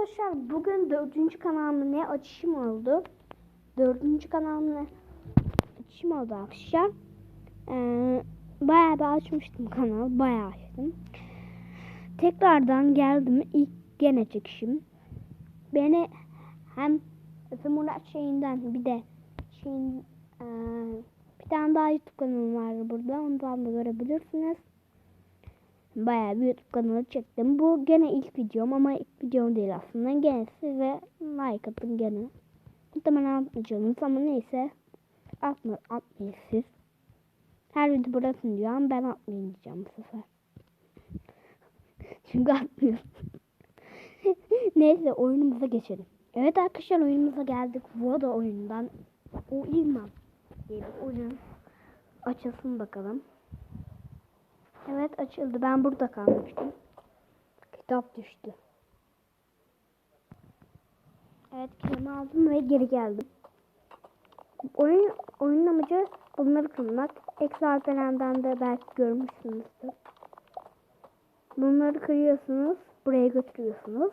arkadaşlar bugün dördüncü kanalımı ne açışım oldu. Dördüncü kanalımı açışım oldu arkadaşlar. Ee, bayağı bir açmıştım kanal. Bayağı açtım. Tekrardan geldim. ilk gene çekişim. Beni hem Efe şeyinden bir de şeyin ee, bir tane daha YouTube kanalım var burada. Ondan da görebilirsiniz. Bayağı bir YouTube kanalı çektim. Bu gene ilk videom ama ilk videom değil aslında. Gene size like atın gene. Muhtemelen atmayacaksınız ama neyse. Atma, atmayın siz. Her video bırakın diyor ama ben atmayayım diyeceğim bu sefer. Çünkü atmıyorsun. neyse oyunumuza geçelim. Evet arkadaşlar oyunumuza geldik. Bu da oyundan. O İlman oyun. Açılsın bakalım. Evet açıldı. Ben burada kalmıştım. Kitap düştü. Evet kitabımı aldım ve geri geldim. Oyun, oyunun amacı bunları kırmak. Eksi harflerden de belki görmüşsünüzdür. Bunları kırıyorsunuz. Buraya götürüyorsunuz.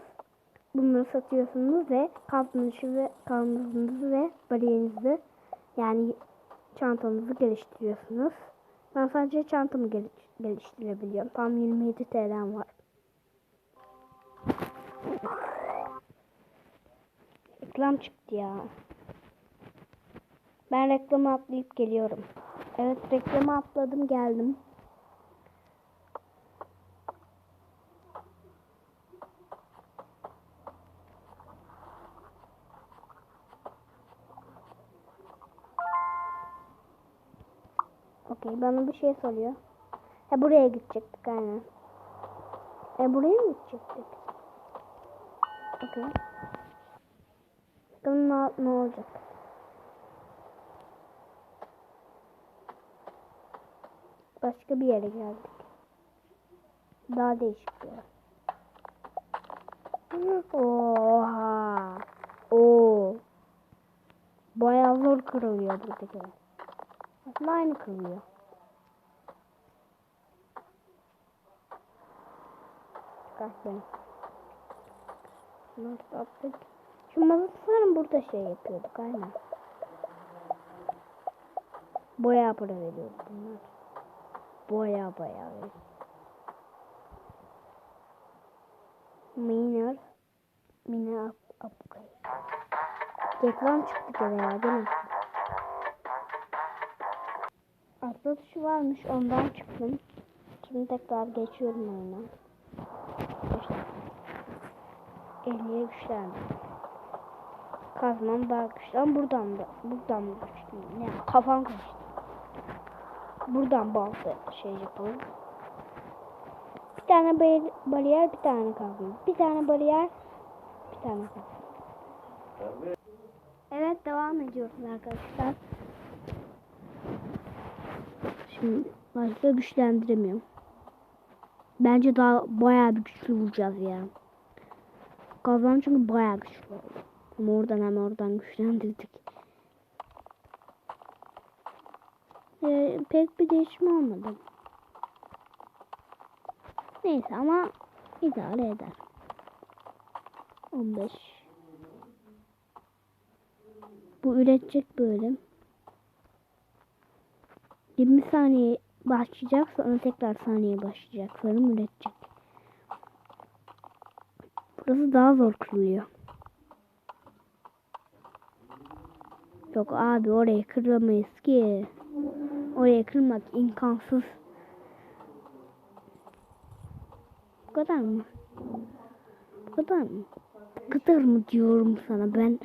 Bunları satıyorsunuz ve kalbinizi ve kalbinizi ve bariyerinizi yani çantanızı geliştiriyorsunuz. Ben sadece çantamı geliş geliştirebiliyorum. Tam 27 TL'm var. Reklam çıktı ya. Ben reklamı atlayıp geliyorum. Evet reklamı atladım geldim. Okey bana bir şey soruyor. Ha buraya gidecektik aynen. E buraya mı gidecektik? Okey. Bakalım ne, ne olacak. Başka bir yere geldik. Daha değişik bir yer. Oha. Oo. Bayağı zor kırılıyor buradakiler. Aslında aynı kırılıyor. Kahve. Nasıl yaptık? Şu mazot sanırım burada şey yapıyorduk aynen. Boya para veriyordu bunlar. Boya boya veriyor. Miner. Miner upgrade. Reklam çıktı gene ya değil mi? Atla tuşu varmış ondan çıktım. Şimdi tekrar geçiyorum oyuna. 50'ye güçlendim. Kazmam daha güçlü ama buradan da buradan da güçlü. Yani kafam karıştı. Buradan balta şey yapalım. Bir tane bar- bariyer, bir tane kazma. Bir tane bariyer, bir tane kazma. Evet devam ediyoruz arkadaşlar. Şimdi başka güçlendiremiyorum. Bence daha bayağı bir güçlü vuracağız ya. Kazan çünkü bayağı güçlü oldu. Hem oradan hem oradan güçlendirdik. Ee, pek bir değişme olmadı. Neyse ama idare eder. 15 Bu üretecek böyle. 20 saniye başlayacak sonra tekrar saniye başlayacak. Sanırım üretecek. Burası daha zor kırılıyor. Yok abi orayı kıramayız ki. Oraya kırmak imkansız. Bu kadar mı? Bu kadar mı? Bu kadar mı diyorum sana ben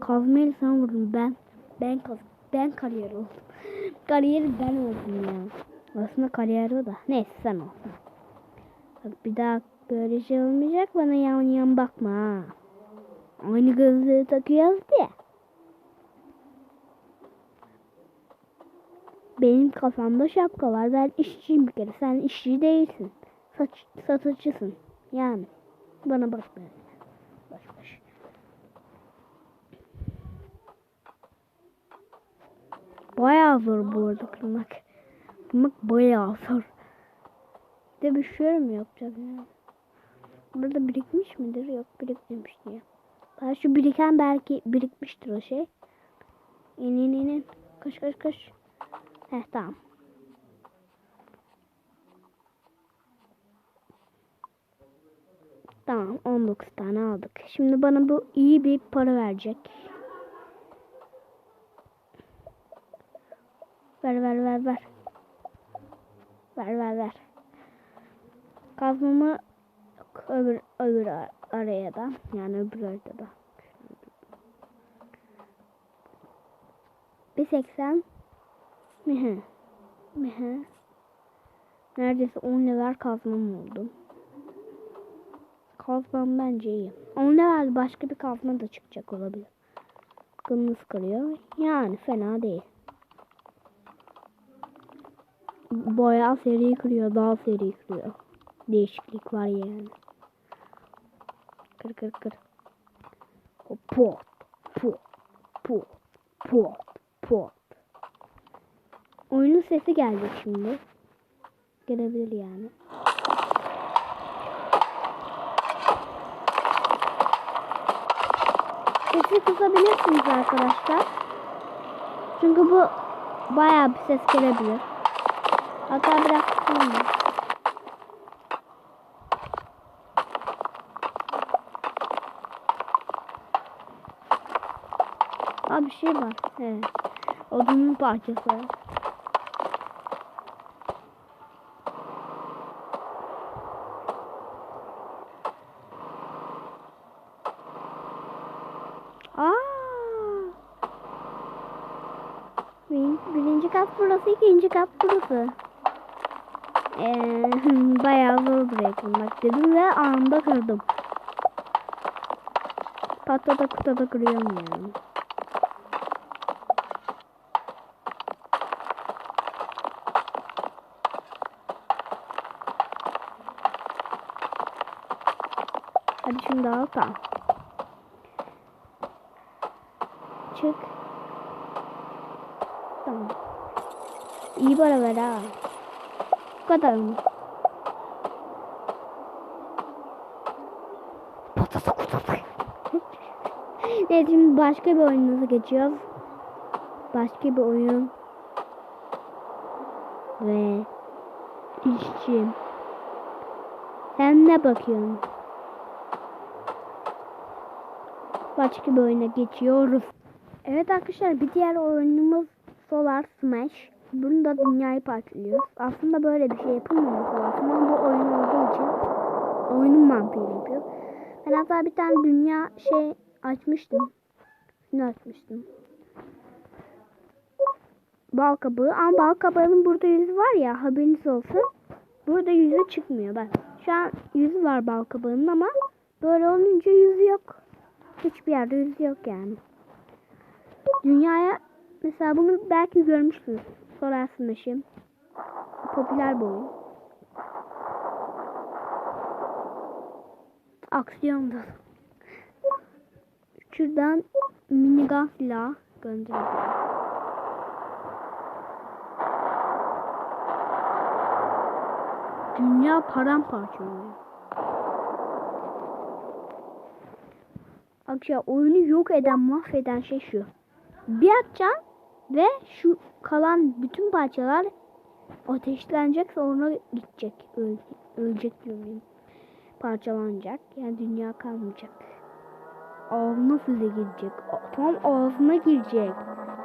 kazmayla sana vurdum ben ben kaz ben kariyer oldum. Kariyeri ben oldum ya. Aslında kariyer o da. Neyse sen ol. Bak bir daha böyle şey olmayacak bana yan yan bakma ha. Aynı gözlüğü takıyoruz diye. Benim kafamda şapka var. Ben işçiyim bir kere. Sen işçi değilsin. Saç, satıcısın. Yani. Bana bak Bayağı zor bu arada kırmak. Kırmak bayağı zor. Bir de bir şey mi yapacak yani? Burada birikmiş midir? Yok birikmemiş diyor. Ben şu biriken belki birikmiştir o şey. İn in in in. Koş koş koş. Heh tamam. Tamam 19 tane aldık. Şimdi bana bu iyi bir para verecek. Ver ver ver ver. Ver ver ver. Kazmamı yok, öbür öbür ar- araya da yani öbür arada da. Bir seksen. Mihe. Mihe. Neredeyse 10 level kazmam oldu. Kazmam bence iyi. 10 level başka bir kazma da çıkacak olabilir. Kılını sıkılıyor. Yani fena değil. Bayağı seri kırıyor. Daha seri kırıyor. Değişiklik var yani. Kır kır kır. Pot. Pot. Pot. Pot. Pot. Oyunun sesi gelecek şimdi. Gelebilir yani. Sesi kısabilirsiniz arkadaşlar. Çünkü bu bayağı bir ses gelebilir. Hatta biraz kısayım da. Aa bir şey var. Evet. Odunun parçası. Aa. Bir, birinci kat burası, ikinci kat burası. Ee, bayağı zor buraya kırmak dedim ve anında kırdım. Patlada kutada kırıyorum yani. Hadi şimdi al tamam. Çık. Tamam. İyi para ver ha. Kadar mı? evet şimdi başka bir oyunumuza geçiyoruz. Başka bir oyun. Ve işçi. Sen ne bakıyorsun? Başka bir oyuna geçiyoruz. Evet arkadaşlar bir diğer oyunumuz Solar Smash. Bunda dünyayı parçalıyoruz. Aslında böyle bir şey yapılmaması lazım ama bu oyun olduğu için oyunun mantığıyla yapıyor. Ben hatta bir tane dünya şey açmıştım. Şunu açmıştım. Bal kabağı ama bal kabağının burada yüzü var ya haberiniz olsun. Burada yüzü çıkmıyor bak. Şu an yüzü var bal kabağının ama böyle olunca yüzü yok. Hiçbir yerde yüzü yok yani. Dünyaya mesela bunu belki görmüşsünüz. Smash'im. Popüler bir oyun. Aksiyonda. Şuradan minigun silah göndereceğim. Dünya paramparça oluyor. Akşam oyunu yok eden, mahveden şey şu. Bir atacaksın ve şu kalan bütün parçalar ateşlenecek sonra gidecek. Öl, ölecek diyorum. Parçalanacak. Yani dünya kalmayacak. Ağzına füze girecek. Tam ağzına girecek.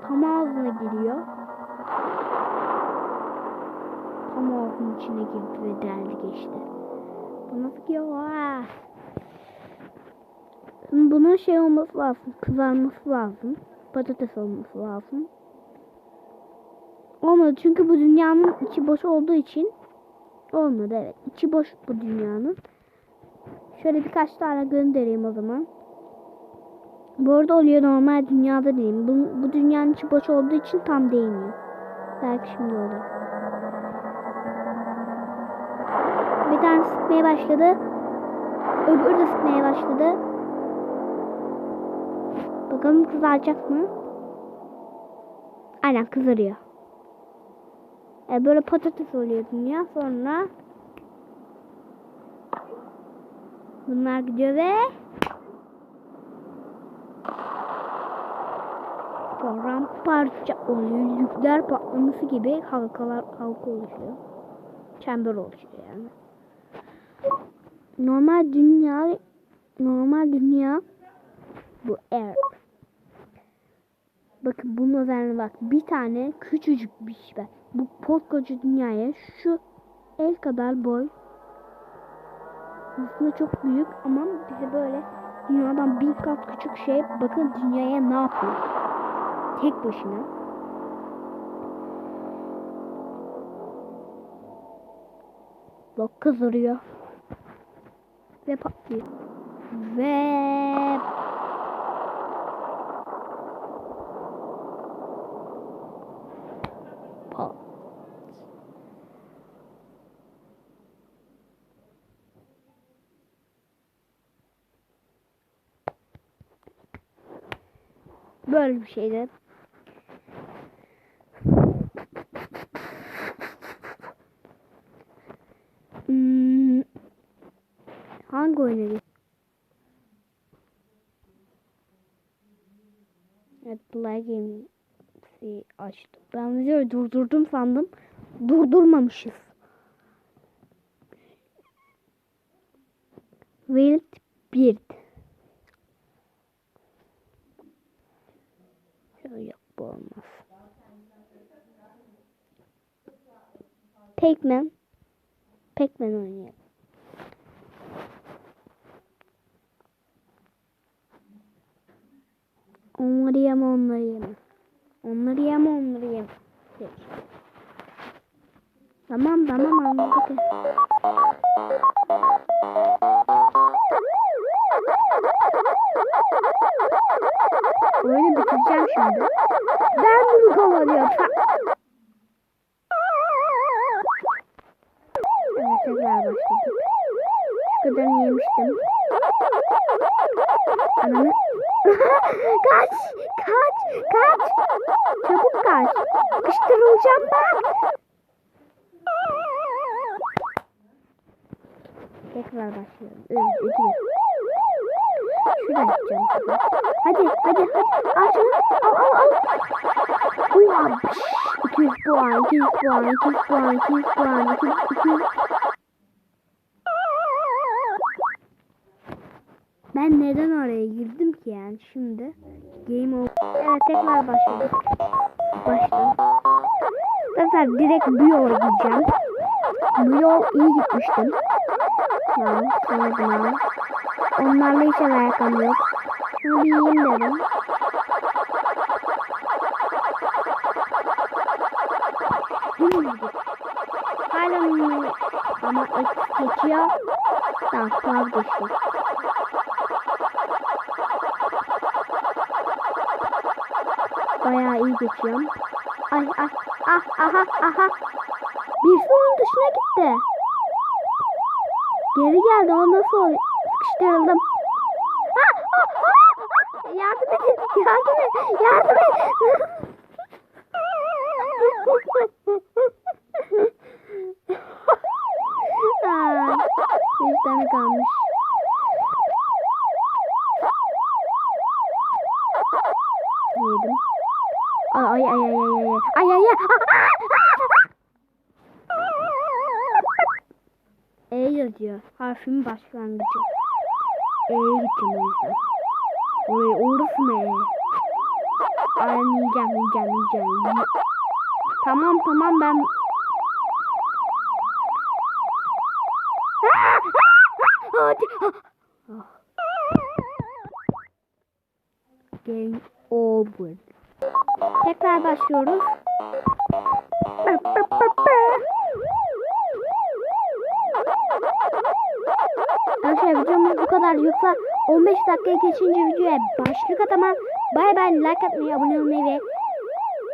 Tam ağzına giriyor. Tam ağzının içine girdi ve deldi geçti. Bu nasıl ki? Ah! Bunun şey olması lazım. Kızarması lazım. Patates olması lazım. Olmadı çünkü bu dünyanın içi boş olduğu için olmadı evet. İçi boş bu dünyanın. Şöyle birkaç tane göndereyim o zaman. Bu arada oluyor normal dünyada değil. Bu, bu dünyanın içi boş olduğu için tam değmiyor. Belki şimdi olur. Bir tane sıkmaya başladı. Öbürü de sıkmaya başladı. Bakalım kızaracak mı? Aynen kızarıyor. E, böyle patates oluyor dünya. Sonra Bunlar gidiyor ve paramparça oluyor. Yükler patlaması gibi halkalar halka oluşuyor. Çember oluşuyor yani. Normal dünya normal dünya bu Earth. Bakın bunun özelliğine bak. Bir tane küçücük bir şey. Bu koskoca dünyaya şu el kadar boy. Aslında çok büyük ama bize böyle dünyadan bin kat küçük şey. Bakın dünyaya ne yapıyor. Tek başına. Bak kızarıyor. Ve patlıyor. Ve Böyle bir şeydi. Hmm, hangi oyuna? Evet, Black Games'i açtım. Ben videoyu durdurdum sandım. Durdurmamışız. Wild Bird. Yok bu olmaz. Pac-Man. Pac-Man oynayalım. Onları yeme onları yeme. Onları yeme onları yeme. Peki. Tamam tamam anladık. Tekrar başlıyorum. Üç, iki, bir. Şuradan gideceğim. Hadi, hadi, hadi. Al şunu. Al, al, al. Ulan. 200 puan, 200 puan, 200 puan, 200 puan, 200, 200. Ben neden oraya girdim ki yani şimdi? Game over. Evet tekrar başladık. Başla. Zaten direkt bu yola gideceğim. Bu yol iyi gitmiştim. Tamam, sonra Onlarla hiç alakam yok. Şunu bir yiyeyim dedim. Hala ama eksik geçiyor. Tamam, vazgeçtim. Bayağı iyi geçiyorum. Ay ay ah aha aha. Bir sonun dışına gitti. Geri geldi o nasıl oluyor? Sıkıştırıldım. Ah, ah, ah. Yardım edin. Yardım et. Yardım et. Aa, bir tane kalmış. Yedim. Ay ay ay ay ay ay. Ay ay ay. Yazıyor. Harfin başlangıcı. E'ye gideceğim o yüzden. Oraya orası mı E? Ay yiyeceğim yiyeceğim yiyeceğim. Yi- Tamam tamam ben... Ah, ah, ah, hadi. Ah. Game over. Tekrar başlıyoruz. Arkadaşlar videomuz bu kadar. Yoksa 15 dakika geçince videoya başlık atamam. Bay bay like atmayı, abone olmayı ve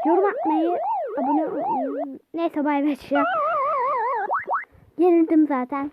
yorum atmayı, abone Neyse bay bay. Yenildim zaten.